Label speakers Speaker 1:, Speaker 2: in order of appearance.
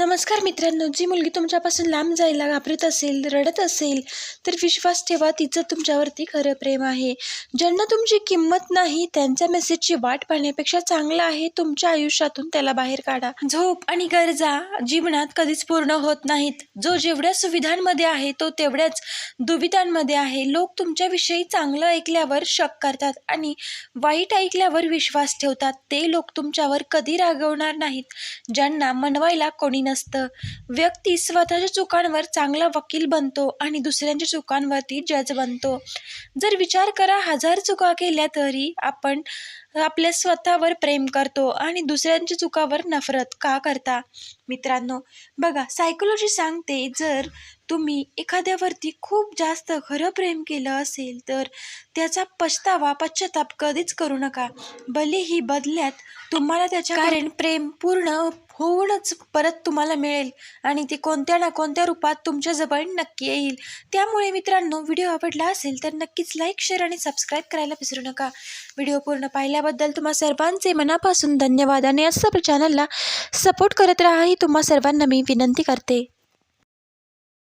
Speaker 1: नमस्कार मित्रांनो जी मुलगी तुमच्यापासून लांब जायला घाबरत असेल रडत असेल तर विश्वास ठेवा तिचं तुमच्यावरती खरं प्रेम आहे. ज्यांना तुमची किंमत नाही त्यांच्या मेसेजची वाट पाहण्यापेक्षा चांगलं आहे तुमच्या आयुष्यातून त्याला बाहेर काढा. झोप आणि गरजा जीवनात कधीच पूर्ण होत नाहीत. जो जेवढ्या सुविधांमध्ये आहे तो तेवढ्याच दुविधांमध्ये आहे. लोक तुमच्याविषयी चांगलं ऐकल्यावर शक करतात आणि वाईट ऐकल्यावर विश्वास ठेवतात. ते लोक तुमच्यावर कधी रागवणार नाहीत. ज्यांना मनवायला कोणी नसतं. व्यक्ती स्वतःच्या चुकांवर चांगला वकील बनतो आणि दुसऱ्यांच्या चुकांवरती जज बनतो. जर विचार करा हजार चुका केल्या तरी आपण आपल्या स्वतःवर प्रेम करतो आणि दुसऱ्यांच्या चुकावर नफरत का करता? मित्रांनो बघा सायकोलॉजी सांगते जर तुम्ही एखाद्यावरती खूप जास्त खरं प्रेम केलं असेल तर त्याचा पछतावा पश्चाताप कधीच करू नका. भलेही बदल्यात तुम्हाला त्याच्या कारण प्रेम पूर्ण होऊनच परत तुम्हाला मिळेल आणि ते कोणत्या ना कोणत्या रूपात तुमच्याजवळ नक्की येईल. त्यामुळे मित्रांनो व्हिडिओ आवडला असेल तर नक्कीच लाईक शेअर आणि सबस्क्राईब करायला विसरू नका. व्हिडिओ पूर्ण पाहिल्याबद्दल तुम्हा सर्वांचे मनापासून धन्यवाद आणि असं चॅनलला सपोर्ट करत राहा ही तुम्हा सर्वांना मी विनंती करते.